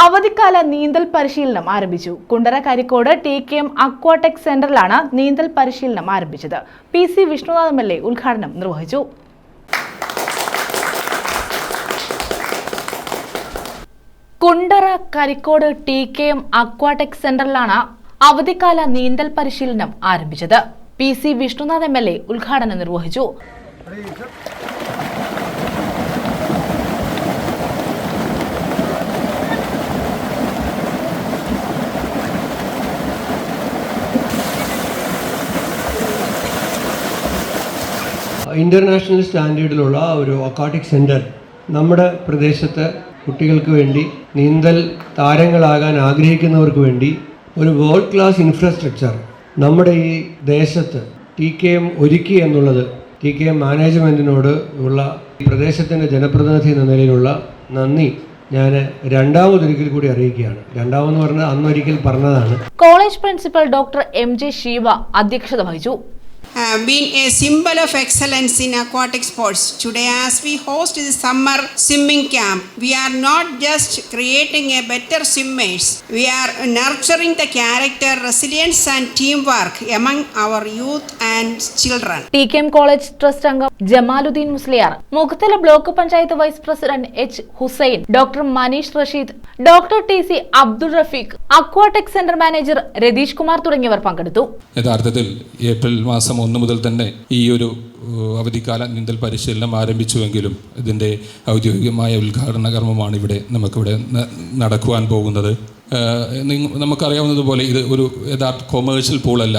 അവധിക്കാല നീന്തൽ പരിശീലനം ആരംഭിച്ചു. Kundara Karikode T K M Aquatech സെന്ററിലാണ് നീന്തൽ പരിശീലനം ആരംഭിച്ചത്. P C Vishnunath M L A ഉദ്ഘാടനം നിർവഹിച്ചു. Kundara Karikode T K M Aquatech സെന്ററിലാണ് അവധിക്കാല നീന്തൽ പരിശീലനം ആരംഭിച്ചത്. P C Vishnunath M L A ഉദ്ഘാടനം നിർവഹിച്ചു. ഇന്റർനാഷണൽ സ്റ്റാൻഡേർഡിലുള്ള ഒരു അക്വാട്ടിക് സെന്റർ നമ്മുടെ പ്രദേശത്ത് കുട്ടികൾക്ക് വേണ്ടി നീന്തൽ താരങ്ങളാകാൻ ആഗ്രഹിക്കുന്നവർക്ക് വേണ്ടി ഒരു വേൾഡ് ക്ലാസ് ഇൻഫ്രാസ്ട്രക്ചർ നമ്മുടെ ഈ ദേശത്ത് ടി കെ എം ഒരുക്കി എന്നുള്ളത് ടി കെ എം മാനേജ്മെന്റിനോട് ഉള്ള പ്രദേശത്തിന്റെ ജനപ്രതിനിധി എന്ന നിലയിലുള്ള നന്ദി ഞാൻ രണ്ടാമതൊരിക്കൽ കൂടി അറിയിക്കുകയാണ്. രണ്ടാമെന്ന് പറഞ്ഞാൽ അന്നൊരിക്കൽ പറഞ്ഞതാണ്. College principal doctor M J Shiva അധ്യക്ഷത വഹിച്ചു. Have been a symbol of excellence in aquatic sports. Today, as we host the summer swimming camp, we are not just creating a better swimmers, we are nurturing the character, resilience, and teamwork among our youth and children. T K M college trust അംഗം Jamaluddin Musliyar Mukhathala block panchayat vice president H Hussain doctor Manish Rasheed doctor T C Abdul Rafeeq Aquatech centre manager Ratheesh Kumar തുടങ്ങിയവർ പങ്കെടുത്തു. യഥാർത്ഥത്തിൽ April മാസം ഒന്ന് മുതൽ തന്നെ ഈ ഒരു അവധിക്കാല നീന്തൽ പരിശീലനം ആരംഭിച്ചുവെങ്കിലും ഇതിന്റെ ഔദ്യോഗികമായ ഉദ്ഘാടന കർമ്മമാണ് ഇവിടെ നമുക്കിവിടെ നടക്കുവാൻ പോകുന്നത്. നമുക്കറിയാവുന്നതുപോലെ ഇത് ഒരു യഥാർത്ഥ കൊമേഴ്ഷ്യൽ പൂളല്ല